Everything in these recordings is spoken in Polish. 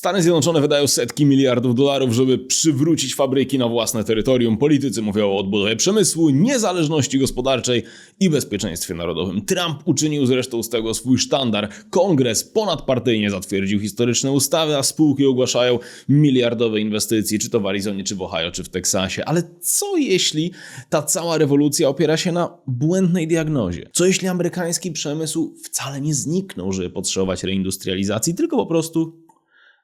Stany Zjednoczone wydają setki miliardów dolarów, żeby przywrócić fabryki na własne terytorium. Politycy mówią o odbudowie przemysłu, niezależności gospodarczej i bezpieczeństwie narodowym. Trump uczynił zresztą z tego swój sztandar. Kongres ponadpartyjnie zatwierdził historyczne ustawy, a spółki ogłaszają miliardowe inwestycje, czy to w Arizonie, czy w Ohio, czy w Teksasie. Ale co jeśli ta cała rewolucja opiera się na błędnej diagnozie? Co jeśli amerykański przemysł wcale nie zniknął, żeby potrzebować reindustrializacji, tylko po prostu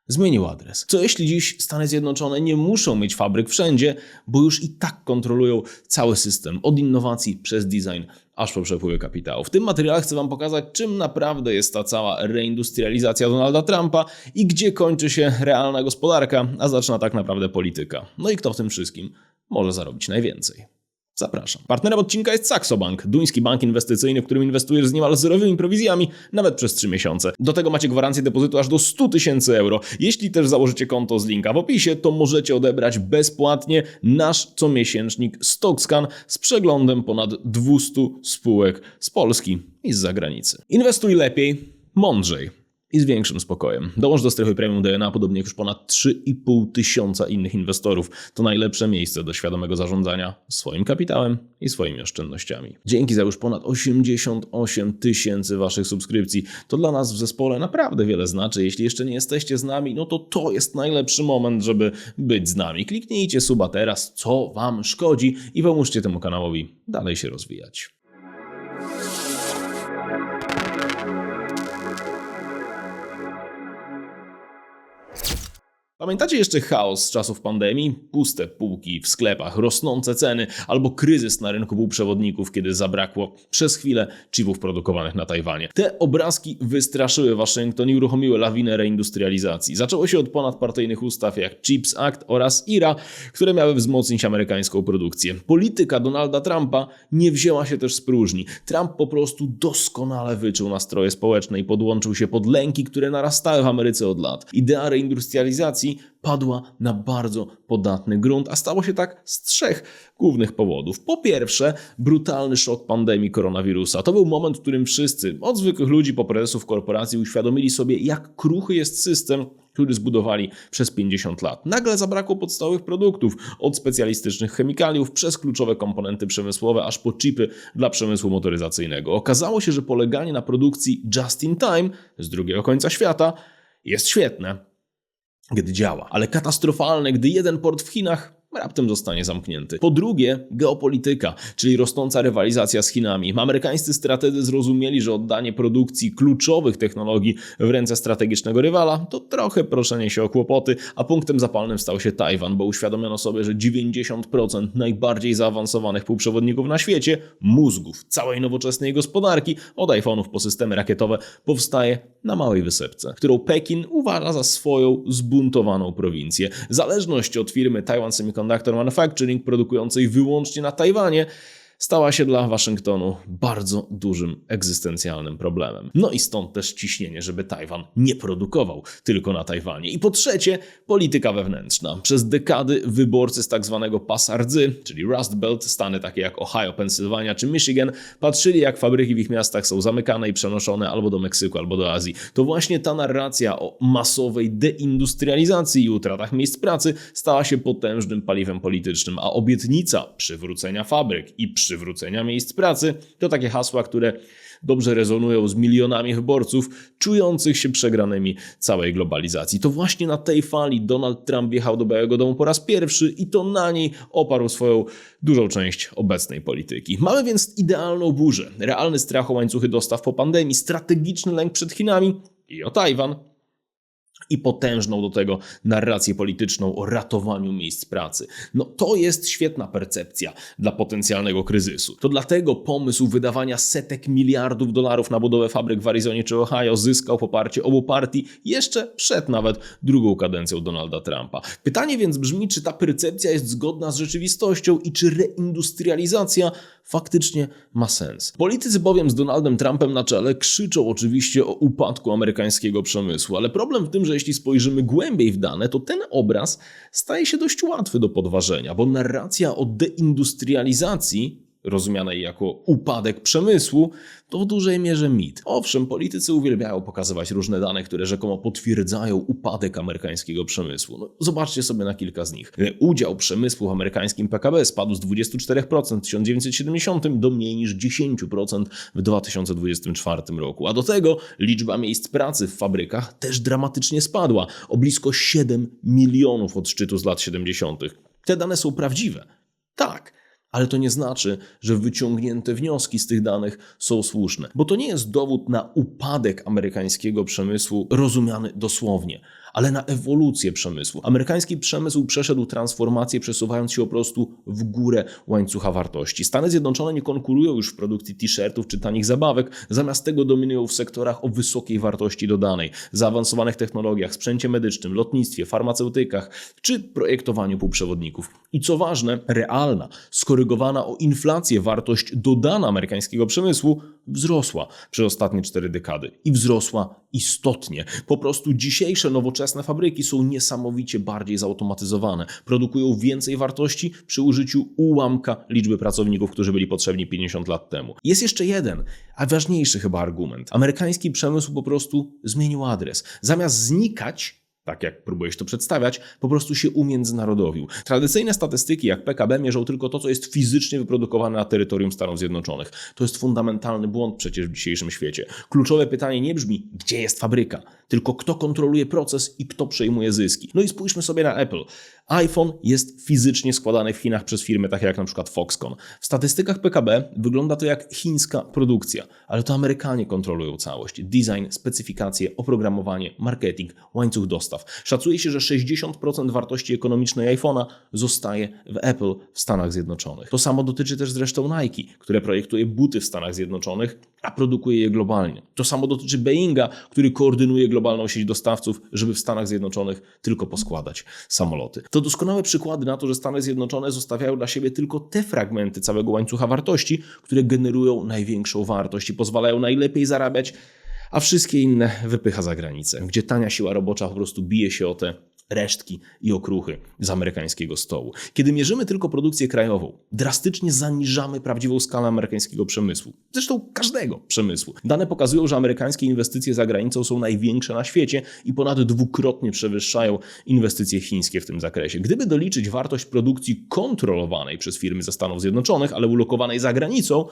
zmienił adres. Co jeśli dziś Stany Zjednoczone nie muszą mieć fabryk wszędzie, bo już i tak kontrolują cały system, od innowacji przez design aż po przepływy kapitału. W tym materiale chcę Wam pokazać, czym naprawdę jest ta cała reindustrializacja Donalda Trumpa i gdzie kończy się realna gospodarka, a zaczyna tak naprawdę polityka. No i kto w tym wszystkim może zarobić najwięcej. Zapraszam. Partnerem odcinka jest Saxo Bank, duński bank inwestycyjny, w którym inwestujesz z niemal zerowymi prowizjami nawet przez 3 miesiące. Do tego macie gwarancję depozytu aż do 100 tysięcy euro. Jeśli też założycie konto z linka w opisie, to możecie odebrać bezpłatnie nasz comiesięcznik StockScan z przeglądem ponad 200 spółek z Polski i z zagranicy. Inwestuj lepiej, mądrzej i z większym spokojem. Dołącz do strefy premium DNA, podobnie jak już ponad 3,5 tysiąca innych inwestorów. To najlepsze miejsce do świadomego zarządzania swoim kapitałem i swoimi oszczędnościami. Dzięki za już ponad 88 tysięcy waszych subskrypcji. To dla nas w zespole naprawdę wiele znaczy. Jeśli jeszcze nie jesteście z nami, no to to jest najlepszy moment, żeby być z nami. Kliknijcie suba teraz, co wam szkodzi i pomóżcie temu kanałowi dalej się rozwijać. Pamiętacie jeszcze chaos z czasów pandemii? Puste półki w sklepach, rosnące ceny albo kryzys na rynku półprzewodników, kiedy zabrakło przez chwilę chipów produkowanych na Tajwanie. Te obrazki wystraszyły Waszyngton i uruchomiły lawinę reindustrializacji. Zaczęło się od ponadpartyjnych ustaw jak CHIPS Act oraz IRA, które miały wzmocnić amerykańską produkcję. Polityka Donalda Trumpa nie wzięła się też z próżni. Trump po prostu doskonale wyczuł nastroje społeczne i podłączył się pod lęki, które narastały w Ameryce od lat. Idea reindustrializacji padła na bardzo podatny grunt, a stało się tak z trzech głównych powodów. Po pierwsze, brutalny szok pandemii koronawirusa. To był moment, w którym wszyscy, od zwykłych ludzi po prezesów korporacji, uświadomili sobie, jak kruchy jest system, który zbudowali przez 50 lat. Nagle zabrakło podstawowych produktów, od specjalistycznych chemikaliów przez kluczowe komponenty przemysłowe, aż po chipy dla przemysłu motoryzacyjnego. Okazało się, że poleganie na produkcji just in time z drugiego końca świata jest świetne gdy działa, ale katastrofalne, gdy jeden port w Chinach raptem zostanie zamknięty. Po drugie, geopolityka, czyli rosnąca rywalizacja z Chinami. Amerykańscy strategzy zrozumieli, że oddanie produkcji kluczowych technologii w ręce strategicznego rywala to trochę proszenie się o kłopoty, a punktem zapalnym stał się Tajwan, bo uświadomiono sobie, że 90% najbardziej zaawansowanych półprzewodników na świecie, mózgów całej nowoczesnej gospodarki, od iPhone'ów po systemy rakietowe, powstaje na małej wysepce, którą Pekin uważa za swoją zbuntowaną prowincję. Zależność od firmy Taiwan Semiconductor Semiconductor Manufacturing, produkującej wyłącznie na Tajwanie, stała się dla Waszyngtonu bardzo dużym egzystencjalnym problemem. No i stąd też ciśnienie, żeby Tajwan nie produkował tylko na Tajwanie. I po trzecie, polityka wewnętrzna. Przez dekady wyborcy z tak zwanego pasa rdzy, czyli Rust Belt, stany takie jak Ohio, Pensylwania czy Michigan, patrzyli jak fabryki w ich miastach są zamykane i przenoszone albo do Meksyku, albo do Azji. To właśnie ta narracja o masowej deindustrializacji i utratach miejsc pracy stała się potężnym paliwem politycznym, a obietnica przywrócenia fabryk i przywrócenia miejsc pracy to takie hasła, które dobrze rezonują z milionami wyborców czujących się przegranymi całej globalizacji. To właśnie na tej fali Donald Trump wjechał do Białego Domu po raz pierwszy i to na niej oparł swoją dużą część obecnej polityki. Mamy więc idealną burzę, realny strach o łańcuchy dostaw po pandemii, strategiczny lęk przed Chinami i o Tajwan, i potężną do tego narrację polityczną o ratowaniu miejsc pracy. No to jest świetna percepcja dla potencjalnego kryzysu. To dlatego pomysł wydawania setek miliardów dolarów na budowę fabryk w Arizonie czy Ohio zyskał poparcie obu partii jeszcze przed nawet drugą kadencją Donalda Trumpa. Pytanie więc brzmi, czy ta percepcja jest zgodna z rzeczywistością i czy reindustrializacja faktycznie ma sens. Politycy bowiem z Donaldem Trumpem na czele krzyczą oczywiście o upadku amerykańskiego przemysłu, ale problem w tym, że jeśli spojrzymy głębiej w dane, to ten obraz staje się dość łatwy do podważenia, bo narracja o deindustrializacji rozumianej jako upadek przemysłu, to w dużej mierze mit. Owszem, politycy uwielbiają pokazywać różne dane, które rzekomo potwierdzają upadek amerykańskiego przemysłu. No, zobaczcie sobie na kilka z nich. Udział przemysłu w amerykańskim PKB spadł z 24% w 1970 do mniej niż 10% w 2024 roku. A do tego liczba miejsc pracy w fabrykach też dramatycznie spadła o blisko 7 milionów od szczytu z lat 70. Te dane są prawdziwe. Tak, ale to nie znaczy, że wyciągnięte wnioski z tych danych są słuszne, bo to nie jest dowód na upadek amerykańskiego przemysłu rozumiany dosłownie, ale na ewolucję przemysłu. Amerykański przemysł przeszedł transformację, przesuwając się po prostu w górę łańcucha wartości. Stany Zjednoczone nie konkurują już w produkcji t-shirtów czy tanich zabawek, zamiast tego dominują w sektorach o wysokiej wartości dodanej, zaawansowanych technologiach, sprzęcie medycznym, lotnictwie, farmaceutykach czy projektowaniu półprzewodników. I co ważne, realna, skorygowana o inflację wartość dodana amerykańskiego przemysłu wzrosła przez ostatnie cztery dekady i wzrosła istotnie. Po prostu dzisiejsze nowoczesne fabryki są niesamowicie bardziej zautomatyzowane, produkują więcej wartości przy użyciu ułamka liczby pracowników, którzy byli potrzebni 50 lat temu. Jest jeszcze jeden, a ważniejszy chyba argument. Amerykański przemysł po prostu zmienił adres. Zamiast znikać, tak jak próbujesz to przedstawiać, po prostu się umiędzynarodowił. Tradycyjne statystyki jak PKB mierzą tylko to, co jest fizycznie wyprodukowane na terytorium Stanów Zjednoczonych. To jest fundamentalny błąd przecież w dzisiejszym świecie. Kluczowe pytanie nie brzmi, gdzie jest fabryka, tylko kto kontroluje proces i kto przejmuje zyski. No i spójrzmy sobie na Apple iPhone jest fizycznie składany w Chinach przez firmy takie jak na przykład Foxconn. W statystykach PKB wygląda to jak chińska produkcja, ale to Amerykanie kontrolują całość. Design, specyfikacje, oprogramowanie, marketing, łańcuch dostaw. Szacuje się, że 60% wartości ekonomicznej iPhone'a zostaje w Apple w Stanach Zjednoczonych. To samo dotyczy też zresztą Nike, które projektuje buty w Stanach Zjednoczonych, a produkuje je globalnie. To samo dotyczy Boeinga, który koordynuje globalną sieć dostawców, żeby w Stanach Zjednoczonych tylko poskładać samoloty. To doskonałe przykłady na to, że Stany Zjednoczone zostawiają dla siebie tylko te fragmenty całego łańcucha wartości, które generują największą wartość i pozwalają najlepiej zarabiać, a wszystkie inne wypycha za granicę, gdzie tania siła robocza po prostu bije się o te resztki i okruchy z amerykańskiego stołu. Kiedy mierzymy tylko produkcję krajową, drastycznie zaniżamy prawdziwą skalę amerykańskiego przemysłu. Zresztą każdego przemysłu. Dane pokazują, że amerykańskie inwestycje za granicą są największe na świecie i ponad dwukrotnie przewyższają inwestycje chińskie w tym zakresie. Gdyby doliczyć wartość produkcji kontrolowanej przez firmy ze Stanów Zjednoczonych, ale ulokowanej za granicą,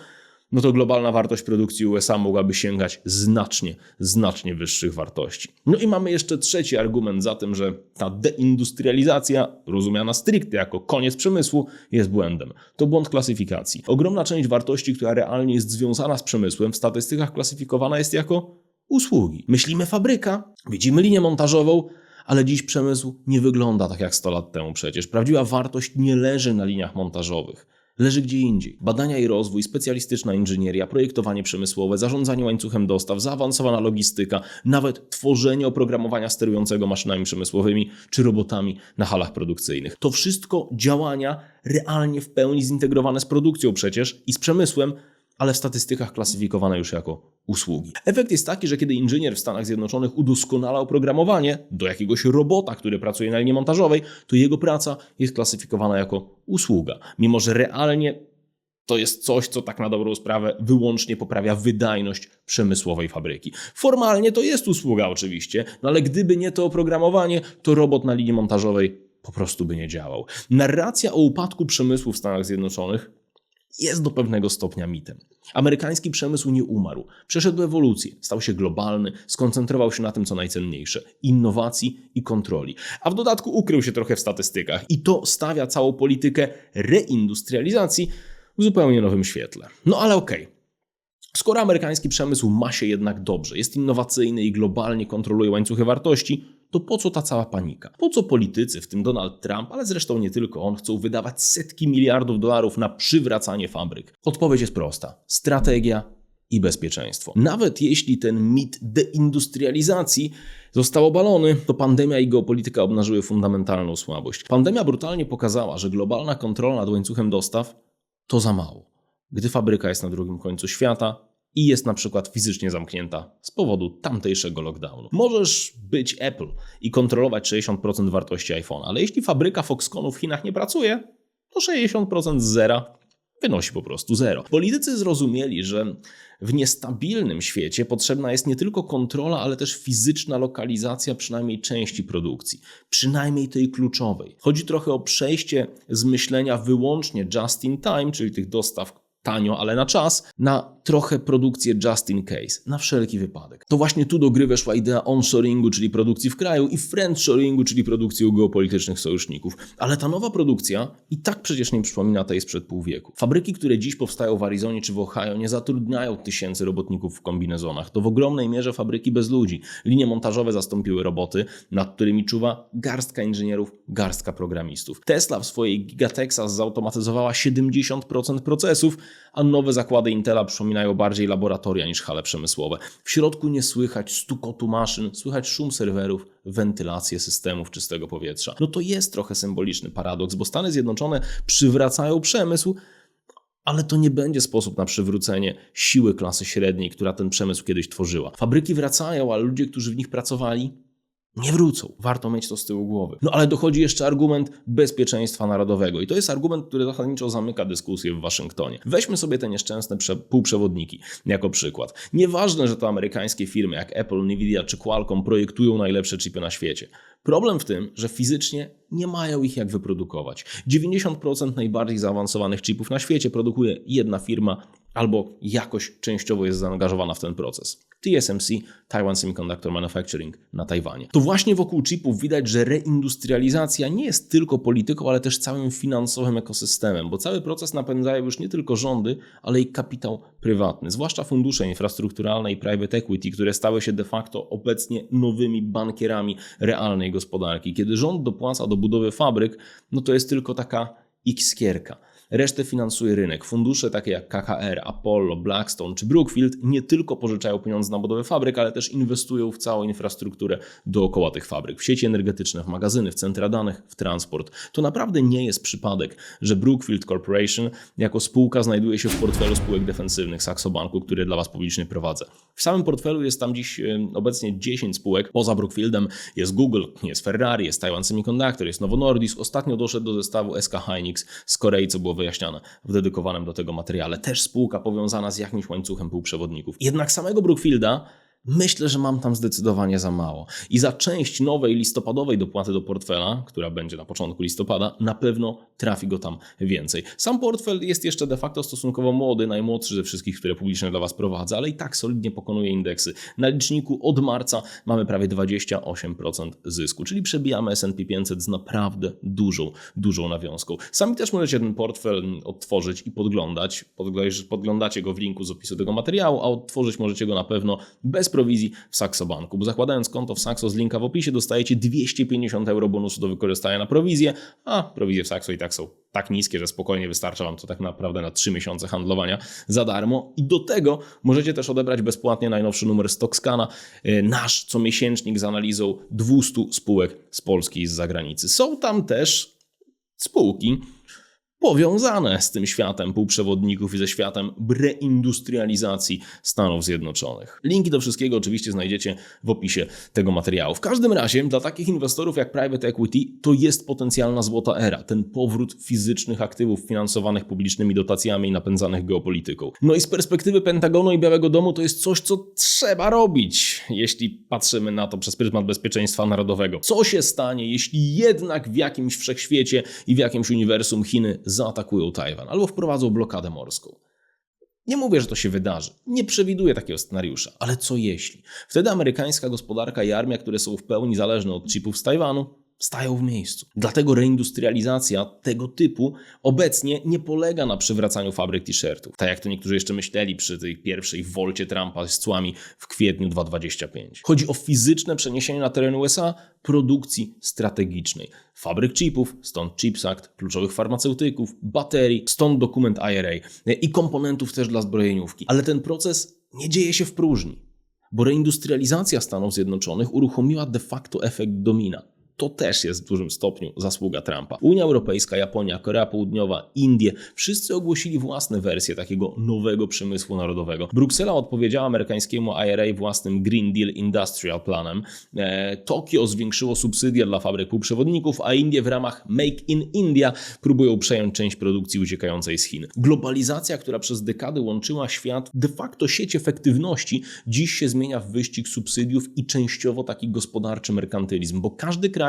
no to globalna wartość produkcji USA mogłaby sięgać znacznie, znacznie wyższych wartości. No i mamy jeszcze trzeci argument za tym, że ta deindustrializacja, rozumiana stricte jako koniec przemysłu, jest błędem. To błąd klasyfikacji. Ogromna część wartości, która realnie jest związana z przemysłem, w statystykach klasyfikowana jest jako usługi. Myślimy fabryka, widzimy linię montażową, ale dziś przemysł nie wygląda tak jak 100 lat temu przecież. Prawdziwa wartość nie leży na liniach montażowych leży gdzie indziej. Badania i rozwój, specjalistyczna inżynieria, projektowanie przemysłowe, zarządzanie łańcuchem dostaw, zaawansowana logistyka, nawet tworzenie oprogramowania sterującego maszynami przemysłowymi czy robotami na halach produkcyjnych. To wszystko działania realnie w pełni zintegrowane z produkcją przecież i z przemysłem, ale w statystykach klasyfikowane już jako usługi. Efekt jest taki, że kiedy inżynier w Stanach Zjednoczonych udoskonala oprogramowanie do jakiegoś robota, który pracuje na linii montażowej, to jego praca jest klasyfikowana jako usługa, mimo że realnie to jest coś, co tak na dobrą sprawę wyłącznie poprawia wydajność przemysłowej fabryki. Formalnie to jest usługa oczywiście, no ale gdyby nie to oprogramowanie, to robot na linii montażowej po prostu by nie działał. Narracja o upadku przemysłu w Stanach Zjednoczonych jest do pewnego stopnia mitem. Amerykański przemysł nie umarł, przeszedł ewolucję, stał się globalny, skoncentrował się na tym, co najcenniejsze innowacji i kontroli. A w dodatku ukrył się trochę w statystykach i to stawia całą politykę reindustrializacji w zupełnie nowym świetle. No ale okej. Okay. Skoro amerykański przemysł ma się jednak dobrze, jest innowacyjny i globalnie kontroluje łańcuchy wartości, to po co ta cała panika? Po co politycy, w tym Donald Trump, ale zresztą nie tylko on, chcą wydawać setki miliardów dolarów na przywracanie fabryk? Odpowiedź jest prosta: strategia i bezpieczeństwo. Nawet jeśli ten mit deindustrializacji został obalony, to pandemia i geopolityka obnażyły fundamentalną słabość. Pandemia brutalnie pokazała, że globalna kontrola nad łańcuchem dostaw to za mało. Gdy fabryka jest na drugim końcu świata, i jest na przykład fizycznie zamknięta z powodu tamtejszego lockdownu. Możesz być Apple i kontrolować 60% wartości iPhone, ale jeśli fabryka Foxconnu w Chinach nie pracuje, to 60% z zera wynosi po prostu zero. Politycy zrozumieli, że w niestabilnym świecie potrzebna jest nie tylko kontrola, ale też fizyczna lokalizacja przynajmniej części produkcji, przynajmniej tej kluczowej. Chodzi trochę o przejście z myślenia wyłącznie just in time, czyli tych dostaw tanio, ale na czas, na trochę produkcję just in case, na wszelki wypadek. To właśnie tu do gry weszła idea onshoringu, czyli produkcji w kraju i friendshoringu, czyli produkcji u geopolitycznych sojuszników. Ale ta nowa produkcja i tak przecież nie przypomina tej sprzed pół wieku. Fabryki, które dziś powstają w Arizonie czy w Ohio nie zatrudniają tysięcy robotników w kombinezonach. To w ogromnej mierze fabryki bez ludzi. Linie montażowe zastąpiły roboty, nad którymi czuwa garstka inżynierów, garstka programistów. Tesla w swojej Gigatexas zautomatyzowała 70% procesów, a nowe zakłady Intela przypominają bardziej laboratoria niż hale przemysłowe. W środku nie słychać stukotu maszyn, słychać szum serwerów, wentylację systemów czystego powietrza. No to jest trochę symboliczny paradoks, bo Stany Zjednoczone przywracają przemysł, ale to nie będzie sposób na przywrócenie siły klasy średniej, która ten przemysł kiedyś tworzyła. Fabryki wracają, ale ludzie, którzy w nich pracowali, nie wrócą. Warto mieć to z tyłu głowy. No ale dochodzi jeszcze argument bezpieczeństwa narodowego. I to jest argument, który zasadniczo zamyka dyskusję w Waszyngtonie. Weźmy sobie te nieszczęsne półprzewodniki jako przykład. Nieważne, że to amerykańskie firmy jak Apple, Nvidia czy Qualcomm projektują najlepsze chipy na świecie. Problem w tym, że fizycznie nie mają ich jak wyprodukować. 90% najbardziej zaawansowanych chipów na świecie produkuje jedna firma albo jakoś częściowo jest zaangażowana w ten proces. TSMC, Taiwan Semiconductor Manufacturing na Tajwanie. To właśnie wokół chipów widać, że reindustrializacja nie jest tylko polityką, ale też całym finansowym ekosystemem, bo cały proces napędzają już nie tylko rządy, ale i kapitał prywatny, zwłaszcza fundusze infrastrukturalne i private equity, które stały się de facto obecnie nowymi bankierami realnej gospodarki. Kiedy rząd dopłaca do budowy fabryk, no to jest tylko taka x-kierka. Resztę finansuje rynek. Fundusze takie jak KKR, Apollo, Blackstone czy Brookfield nie tylko pożyczają pieniądze na budowę fabryk, ale też inwestują w całą infrastrukturę dookoła tych fabryk, w sieci energetyczne, w magazyny, w centra danych, w transport. To naprawdę nie jest przypadek, że Brookfield Corporation jako spółka znajduje się w portfelu spółek defensywnych Saxo Banku, który dla Was publicznie prowadzę. W samym portfelu jest tam dziś obecnie 10 spółek. Poza Brookfieldem jest Google, jest Ferrari, jest Taiwan Semiconductor, jest Novo Nordisk. Ostatnio doszedł do zestawu SK Hynix z Korei, co było wyjaśniane w dedykowanym do tego materiale. Też spółka powiązana z jakimś łańcuchem półprzewodników. Jednak samego Brookfielda Myślę, że mam tam zdecydowanie za mało. I za część nowej listopadowej dopłaty do portfela, która będzie na początku listopada, na pewno trafi go tam więcej. Sam portfel jest jeszcze de facto stosunkowo młody, najmłodszy ze wszystkich, które publicznie dla Was prowadzę, ale i tak solidnie pokonuje indeksy. Na liczniku od marca mamy prawie 28% zysku, czyli przebijamy S&P 500 z naprawdę dużą, dużą nawiązką. Sami też możecie ten portfel odtworzyć i podglądać. Podglądacie go w linku z opisu tego materiału, a odtworzyć możecie go na pewno bez prowizji w Saxo Banku, bo zakładając konto w Saxo z linka w opisie dostajecie 250 euro bonusu do wykorzystania na prowizję, a prowizje w Saxo i tak są tak niskie, że spokojnie wystarcza Wam to tak naprawdę na 3 miesiące handlowania za darmo. I do tego możecie też odebrać bezpłatnie najnowszy numer Stockskana, y, nasz comiesięcznik z analizą 200 spółek z Polski i z zagranicy. Są tam też spółki, powiązane z tym światem półprzewodników i ze światem reindustrializacji Stanów Zjednoczonych. Linki do wszystkiego oczywiście znajdziecie w opisie tego materiału. W każdym razie dla takich inwestorów jak private equity to jest potencjalna złota era, ten powrót fizycznych aktywów finansowanych publicznymi dotacjami i napędzanych geopolityką. No i z perspektywy Pentagonu i Białego Domu to jest coś, co trzeba robić, jeśli patrzymy na to przez pryzmat bezpieczeństwa narodowego. Co się stanie, jeśli jednak w jakimś wszechświecie i w jakimś uniwersum Chiny zaatakują Tajwan albo wprowadzą blokadę morską. Nie mówię, że to się wydarzy. Nie przewiduję takiego scenariusza. Ale co jeśli? Wtedy amerykańska gospodarka i armia, które są w pełni zależne od chipów z Tajwanu, stają w miejscu. Dlatego reindustrializacja tego typu obecnie nie polega na przywracaniu fabryk t-shirtów. Tak jak to niektórzy jeszcze myśleli przy tej pierwszej wolcie Trumpa z cłami w kwietniu 2025. Chodzi o fizyczne przeniesienie na teren USA produkcji strategicznej. Fabryk chipów, stąd Chips Act, kluczowych farmaceutyków, baterii, stąd dokument IRA i komponentów też dla zbrojeniówki. Ale ten proces nie dzieje się w próżni, bo reindustrializacja Stanów Zjednoczonych uruchomiła de facto efekt domina. To też jest w dużym stopniu zasługa Trumpa. Unia Europejska, Japonia, Korea Południowa, Indie wszyscy ogłosili własne wersje takiego nowego przemysłu narodowego. Bruksela odpowiedziała amerykańskiemu IRA własnym Green Deal Industrial Planem. E, Tokio zwiększyło subsydia dla fabryk półprzewodników, a Indie w ramach Make in India próbują przejąć część produkcji uciekającej z Chin. Globalizacja, która przez dekady łączyła świat, de facto sieć efektywności, dziś się zmienia w wyścig subsydiów i częściowo taki gospodarczy merkantylizm, bo każdy kraj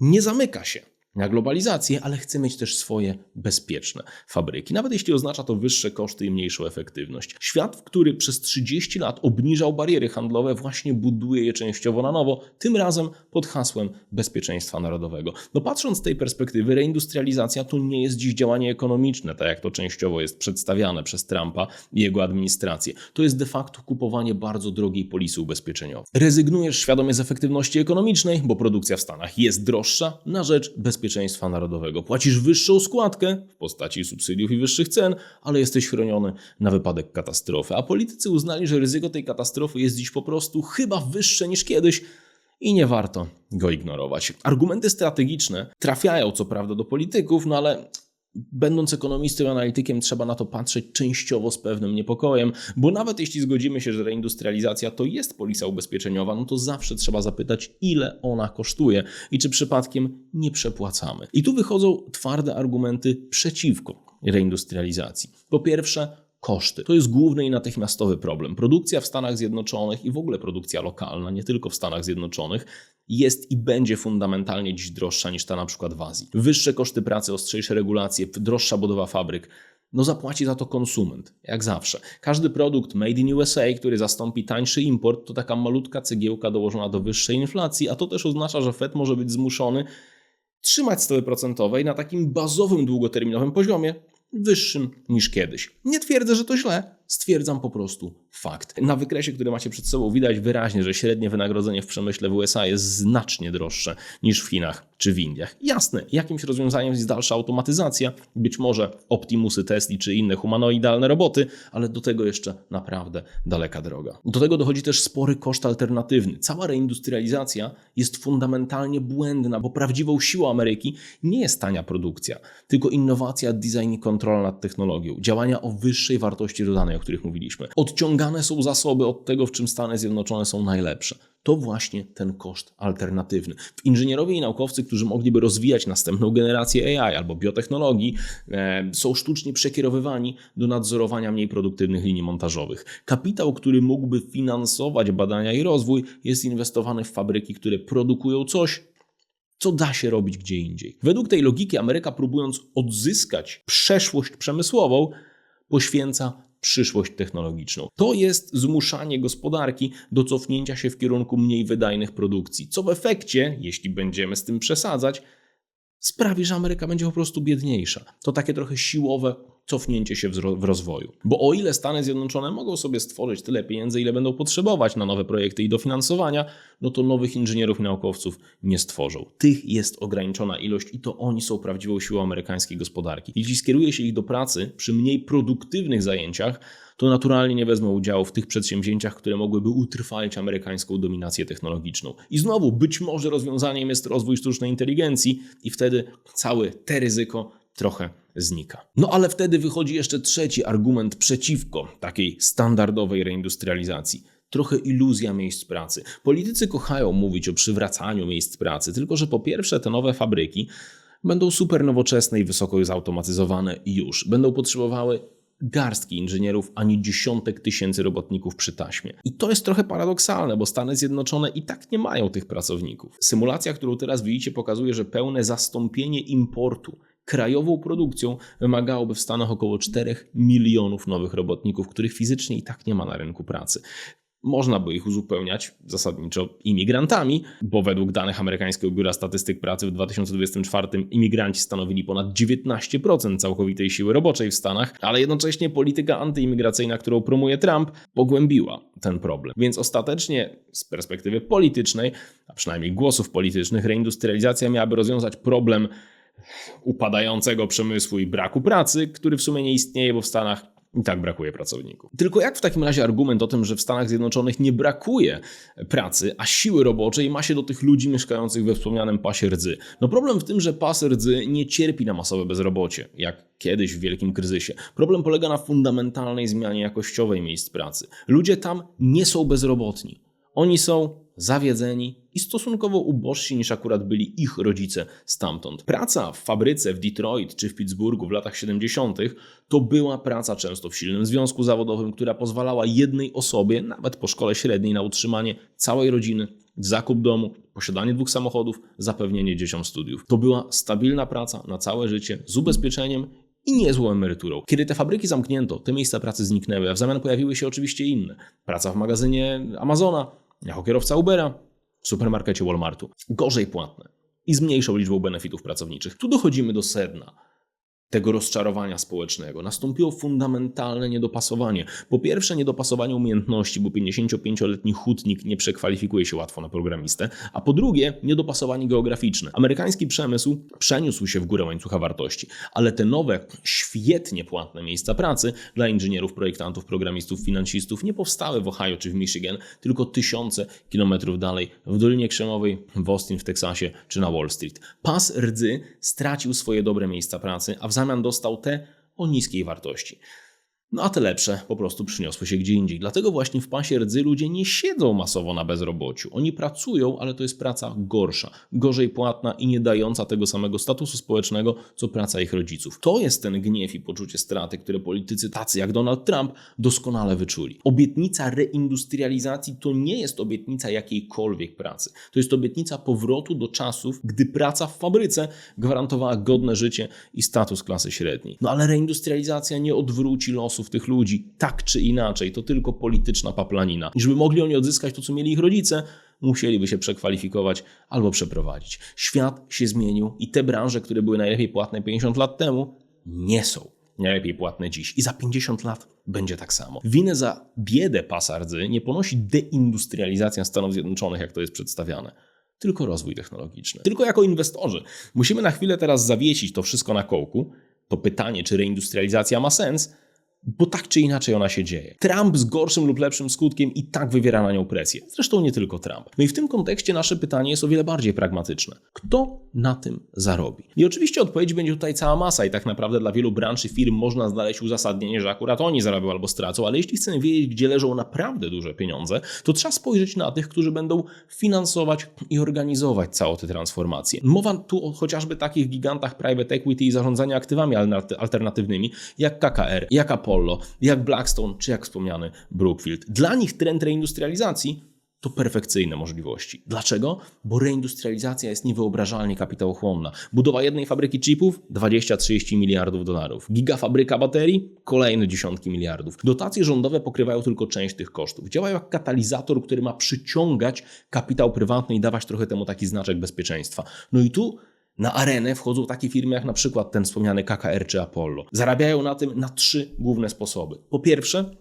nie zamyka się na globalizację, ale chce mieć też swoje bezpieczne fabryki, nawet jeśli oznacza to wyższe koszty i mniejszą efektywność. Świat, w który przez 30 lat obniżał bariery handlowe, właśnie buduje je częściowo na nowo, tym razem pod hasłem bezpieczeństwa narodowego. No patrząc z tej perspektywy, reindustrializacja to nie jest dziś działanie ekonomiczne, tak jak to częściowo jest przedstawiane przez Trumpa i jego administrację. To jest de facto kupowanie bardzo drogiej polisy ubezpieczeniowej. Rezygnujesz świadomie z efektywności ekonomicznej, bo produkcja w Stanach jest droższa na rzecz bezpieczeństwa narodowego. Płacisz wyższą składkę w postaci subsydiów i wyższych cen, ale jesteś chroniony na wypadek katastrofy. A politycy uznali, że ryzyko tej katastrofy jest dziś po prostu chyba wyższe niż kiedyś i nie warto go ignorować. Argumenty strategiczne trafiają co prawda do polityków, no ale Będąc ekonomistą i analitykiem, trzeba na to patrzeć częściowo z pewnym niepokojem, bo nawet jeśli zgodzimy się, że reindustrializacja to jest polisa ubezpieczeniowa, no to zawsze trzeba zapytać, ile ona kosztuje i czy przypadkiem nie przepłacamy. I tu wychodzą twarde argumenty przeciwko reindustrializacji. Po pierwsze, koszty. To jest główny i natychmiastowy problem. Produkcja w Stanach Zjednoczonych i w ogóle produkcja lokalna, nie tylko w Stanach Zjednoczonych, jest i będzie fundamentalnie dziś droższa niż ta na przykład w Azji. Wyższe koszty pracy, ostrzejsze regulacje, droższa budowa fabryk. No zapłaci za to konsument, jak zawsze. Każdy produkt made in USA, który zastąpi tańszy import, to taka malutka cegiełka dołożona do wyższej inflacji, a to też oznacza, że Fed może być zmuszony trzymać stopy procentowej na takim bazowym długoterminowym poziomie, wyższym niż kiedyś. Nie twierdzę, że to źle, stwierdzam po prostu fakt. Na wykresie, który macie przed sobą, widać wyraźnie, że średnie wynagrodzenie w przemyśle w USA jest znacznie droższe niż w Chinach czy w Indiach. Jasne, jakimś rozwiązaniem jest dalsza automatyzacja, być może Optimusy, Tesla czy inne humanoidalne roboty, ale do tego jeszcze naprawdę daleka droga. Do tego dochodzi też spory koszt alternatywny. Cała reindustrializacja jest fundamentalnie błędna, bo prawdziwą siłą Ameryki nie jest tania produkcja, tylko innowacja, design i kontrola nad technologią, działania o wyższej wartości dodanej, o których mówiliśmy. Odciągane są zasoby od tego, w czym Stany Zjednoczone są najlepsze to właśnie ten koszt alternatywny. Inżynierowie i naukowcy, którzy mogliby rozwijać następną generację AI albo biotechnologii, e, są sztucznie przekierowywani do nadzorowania mniej produktywnych linii montażowych. Kapitał, który mógłby finansować badania i rozwój, jest inwestowany w fabryki, które produkują coś, co da się robić gdzie indziej. Według tej logiki Ameryka, próbując odzyskać przeszłość przemysłową, poświęca przyszłość technologiczną. To jest zmuszanie gospodarki do cofnięcia się w kierunku mniej wydajnych produkcji, co w efekcie, jeśli będziemy z tym przesadzać, sprawi, że Ameryka będzie po prostu biedniejsza. To takie trochę siłowe cofnięcie się w rozwoju. Bo o ile Stany Zjednoczone mogą sobie stworzyć tyle pieniędzy, ile będą potrzebować na nowe projekty i dofinansowania, no to nowych inżynierów i naukowców nie stworzą. Tych jest ograniczona ilość i to oni są prawdziwą siłą amerykańskiej gospodarki. Jeśli skieruje się ich do pracy przy mniej produktywnych zajęciach, to naturalnie nie wezmą udziału w tych przedsięwzięciach, które mogłyby utrwalić amerykańską dominację technologiczną. I znowu, być może rozwiązaniem jest rozwój sztucznej inteligencji, i wtedy całe te ryzyko trochę znika. No ale wtedy wychodzi jeszcze trzeci argument przeciwko takiej standardowej reindustrializacji trochę iluzja miejsc pracy. Politycy kochają mówić o przywracaniu miejsc pracy, tylko że po pierwsze te nowe fabryki będą super nowoczesne i wysoko zautomatyzowane już. Będą potrzebowały garstki inżynierów, ani dziesiątek tysięcy robotników przy taśmie. I to jest trochę paradoksalne, bo Stany Zjednoczone i tak nie mają tych pracowników. Symulacja, którą teraz widzicie, pokazuje, że pełne zastąpienie importu krajową produkcją wymagałoby w Stanach około 4 milionów nowych robotników, których fizycznie i tak nie ma na rynku pracy. Można by ich uzupełniać zasadniczo imigrantami, bo według danych amerykańskiego Biura Statystyk Pracy w 2024 imigranci stanowili ponad 19% całkowitej siły roboczej w Stanach, ale jednocześnie polityka antyimigracyjna, którą promuje Trump, pogłębiła ten problem. Więc ostatecznie z perspektywy politycznej, a przynajmniej głosów politycznych, reindustrializacja miałaby rozwiązać problem upadającego przemysłu i braku pracy, który w sumie nie istnieje, bo w Stanach i tak brakuje pracowników. Tylko jak w takim razie argument o tym, że w Stanach Zjednoczonych nie brakuje pracy, a siły roboczej ma się do tych ludzi mieszkających we wspomnianym pasie rdzy? No problem w tym, że pas rdzy nie cierpi na masowe bezrobocie, jak kiedyś w wielkim kryzysie. Problem polega na fundamentalnej zmianie jakościowej miejsc pracy. Ludzie tam nie są bezrobotni. Oni są zawiedzeni i stosunkowo ubożsi niż akurat byli ich rodzice stamtąd. Praca w fabryce w Detroit czy w Pittsburghu w latach 70. to była praca często w silnym związku zawodowym, która pozwalała jednej osobie, nawet po szkole średniej, na utrzymanie całej rodziny, zakup domu, posiadanie dwóch samochodów, zapewnienie dzieciom studiów. To była stabilna praca na całe życie z ubezpieczeniem i niezłą emeryturą. Kiedy te fabryki zamknięto, te miejsca pracy zniknęły, a w zamian pojawiły się oczywiście inne. Praca w magazynie Amazona, jako kierowca Ubera, w supermarkecie Walmartu. Gorzej płatne i z mniejszą liczbą benefitów pracowniczych. Tu dochodzimy do sedna tego rozczarowania społecznego. Nastąpiło fundamentalne niedopasowanie. Po pierwsze, niedopasowanie umiejętności, bo 55-letni hutnik nie przekwalifikuje się łatwo na programistę, a po drugie, niedopasowanie geograficzne. Amerykański przemysł przeniósł się w górę łańcucha wartości, ale te nowe, świetnie płatne miejsca pracy dla inżynierów, projektantów, programistów, finansistów nie powstały w Ohio czy w Michigan, tylko tysiące kilometrów dalej w Dolinie Krzemowej, w Austin w Teksasie czy na Wall Street. Pas rdzy stracił swoje dobre miejsca pracy, a w zamian dostał te o niskiej wartości. No a te lepsze po prostu przyniosły się gdzie indziej. Dlatego właśnie w pasie rdzy ludzie nie siedzą masowo na bezrobociu. Oni pracują, ale to jest praca gorsza, gorzej płatna i nie dająca tego samego statusu społecznego, co praca ich rodziców. To jest ten gniew i poczucie straty, które politycy tacy jak Donald Trump doskonale wyczuli. Obietnica reindustrializacji to nie jest obietnica jakiejkolwiek pracy. To jest obietnica powrotu do czasów, gdy praca w fabryce gwarantowała godne życie i status klasy średniej. No ale reindustrializacja nie odwróci losu losów tych ludzi, tak czy inaczej, to tylko polityczna paplanina. I żeby mogli oni odzyskać to, co mieli ich rodzice, musieliby się przekwalifikować albo przeprowadzić. Świat się zmienił i te branże, które były najlepiej płatne 50 lat temu, nie są najlepiej płatne dziś. I za 50 lat będzie tak samo. Winę za biedę pasardzy nie ponosi deindustrializacja Stanów Zjednoczonych, jak to jest przedstawiane tylko rozwój technologiczny. Tylko jako inwestorzy musimy na chwilę teraz zawiesić to wszystko na kołku. To pytanie, czy reindustrializacja ma sens, bo tak czy inaczej ona się dzieje. Trump z gorszym lub lepszym skutkiem i tak wywiera na nią presję. Zresztą nie tylko Trump. No i w tym kontekście nasze pytanie jest o wiele bardziej pragmatyczne. Kto na tym zarobi? I oczywiście odpowiedź będzie tutaj cała masa i tak naprawdę dla wielu branż i firm można znaleźć uzasadnienie, że akurat oni zarobią albo stracą, ale jeśli chcemy wiedzieć, gdzie leżą naprawdę duże pieniądze, to trzeba spojrzeć na tych, którzy będą finansować i organizować całą tę transformację. Mowa tu o chociażby takich gigantach private equity i zarządzania aktywami alternatywnymi, jak KKR, jak Apple, Apollo, jak Blackstone czy jak wspomniany Brookfield. Dla nich trend reindustrializacji to perfekcyjne możliwości. Dlaczego? Bo reindustrializacja jest niewyobrażalnie kapitałochłonna. Budowa jednej fabryki chipów 20-30 miliardów dolarów. Gigafabryka baterii kolejne dziesiątki miliardów. Dotacje rządowe pokrywają tylko część tych kosztów. Działają jak katalizator, który ma przyciągać kapitał prywatny i dawać trochę temu taki znaczek bezpieczeństwa. No i tu na arenę wchodzą takie firmy jak na przykład ten wspomniany KKR czy Apollo. Zarabiają na tym na trzy główne sposoby. Po pierwsze,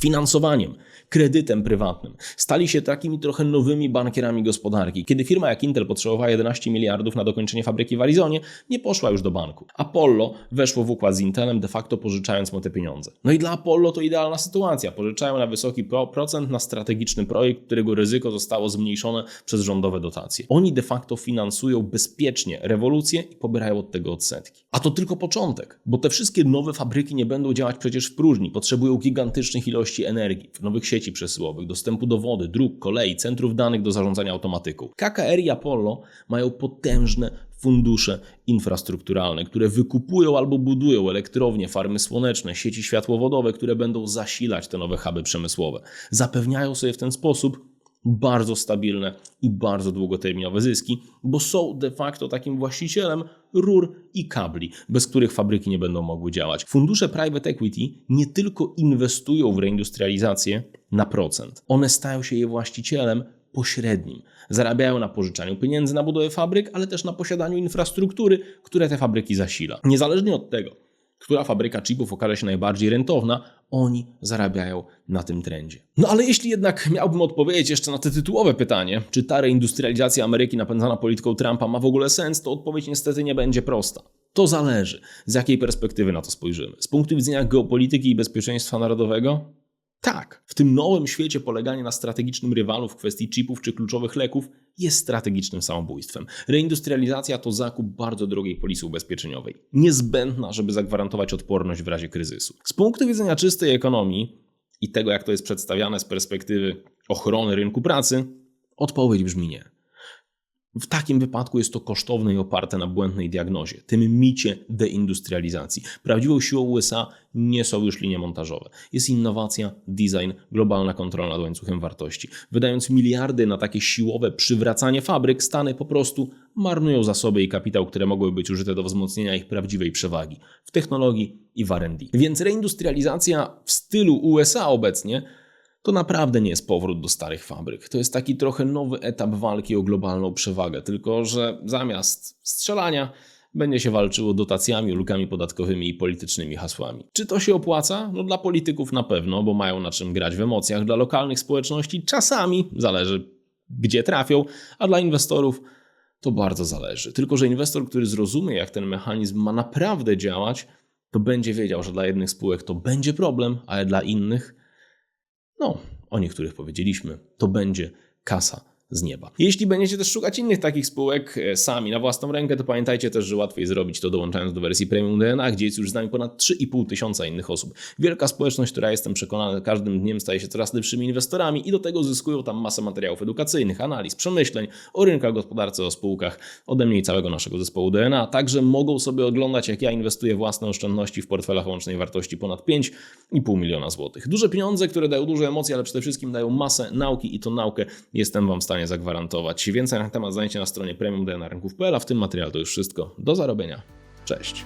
finansowaniem, kredytem prywatnym. Stali się takimi trochę nowymi bankierami gospodarki. Kiedy firma jak Intel potrzebowała 11 miliardów na dokończenie fabryki w Arizonie, nie poszła już do banku. Apollo weszło w układ z Intelem, de facto pożyczając mu te pieniądze. No i dla Apollo to idealna sytuacja. Pożyczają na wysoki procent na strategiczny projekt, którego ryzyko zostało zmniejszone przez rządowe dotacje. Oni de facto finansują bezpiecznie rewolucję i pobierają od tego odsetki. A to tylko początek, bo te wszystkie nowe fabryki nie będą działać przecież w próżni. Potrzebują gigantycznych ilości energii, nowych sieci przesyłowych, dostępu do wody, dróg, kolei, centrów danych do zarządzania automatyką. KKR i Apollo mają potężne fundusze infrastrukturalne, które wykupują albo budują elektrownie, farmy słoneczne, sieci światłowodowe, które będą zasilać te nowe huby przemysłowe. Zapewniają sobie w ten sposób bardzo stabilne i bardzo długoterminowe zyski, bo są de facto takim właścicielem rur i kabli, bez których fabryki nie będą mogły działać. Fundusze private equity nie tylko inwestują w reindustrializację na procent, one stają się jej właścicielem pośrednim. Zarabiają na pożyczaniu pieniędzy na budowę fabryk, ale też na posiadaniu infrastruktury, które te fabryki zasila. Niezależnie od tego, która fabryka chipów okaże się najbardziej rentowna, oni zarabiają na tym trendzie. No ale jeśli jednak miałbym odpowiedzieć jeszcze na te tytułowe pytanie, czy ta reindustrializacja Ameryki napędzana polityką Trumpa ma w ogóle sens, to odpowiedź niestety nie będzie prosta. To zależy, z jakiej perspektywy na to spojrzymy. Z punktu widzenia geopolityki i bezpieczeństwa narodowego? Tak. W tym nowym świecie poleganie na strategicznym rywalu w kwestii chipów czy kluczowych leków jest strategicznym samobójstwem. Reindustrializacja to zakup bardzo drogiej polisy ubezpieczeniowej, niezbędna, żeby zagwarantować odporność w razie kryzysu. Z punktu widzenia czystej ekonomii i tego, jak to jest przedstawiane z perspektywy ochrony rynku pracy, odpowiedź brzmi nie. W takim wypadku jest to kosztowne i oparte na błędnej diagnozie, tym micie deindustrializacji. Prawdziwą siłą USA nie są już linie montażowe. Jest innowacja, design, globalna kontrola nad łańcuchem wartości. Wydając miliardy na takie siłowe przywracanie fabryk, Stany po prostu marnują zasoby i kapitał, które mogłyby być użyte do wzmocnienia ich prawdziwej przewagi w technologii i w R&D. Więc reindustrializacja w stylu USA obecnie to naprawdę nie jest powrót do starych fabryk. To jest taki trochę nowy etap walki o globalną przewagę, tylko że zamiast strzelania będzie się walczyło dotacjami, ulgami podatkowymi i politycznymi hasłami. Czy to się opłaca? No dla polityków na pewno, bo mają na czym grać w emocjach. Dla lokalnych społeczności czasami zależy, gdzie trafią, a dla inwestorów to bardzo zależy. Tylko, że inwestor, który zrozumie, jak ten mechanizm ma naprawdę działać, to będzie wiedział, że dla jednych spółek to będzie problem, ale dla innych no, o niektórych powiedzieliśmy, to będzie kasa z nieba. Jeśli będziecie też szukać innych takich spółek e, sami na własną rękę, to pamiętajcie też, że łatwiej zrobić to dołączając do wersji Premium DNA, gdzie jest już z nami ponad 3,5 tysiąca innych osób. Wielka społeczność, która jestem przekonany każdym dniem staje się coraz lepszymi inwestorami i do tego zyskują tam masę materiałów edukacyjnych, analiz, przemyśleń o rynkach, gospodarce, o spółkach, ode mnie i całego naszego zespołu DNA. Także mogą sobie oglądać, jak ja inwestuję własne oszczędności w portfelach łącznej wartości ponad 5,5 miliona złotych. Duże pieniądze, które dają duże emocje, ale przede wszystkim dają masę nauki i to naukę jestem Wam w stanie zagwarantować. Więcej na temat znajdziecie na stronie premiumdnarynków.pl, a w tym materiale to już wszystko. Do zarobienia. Cześć.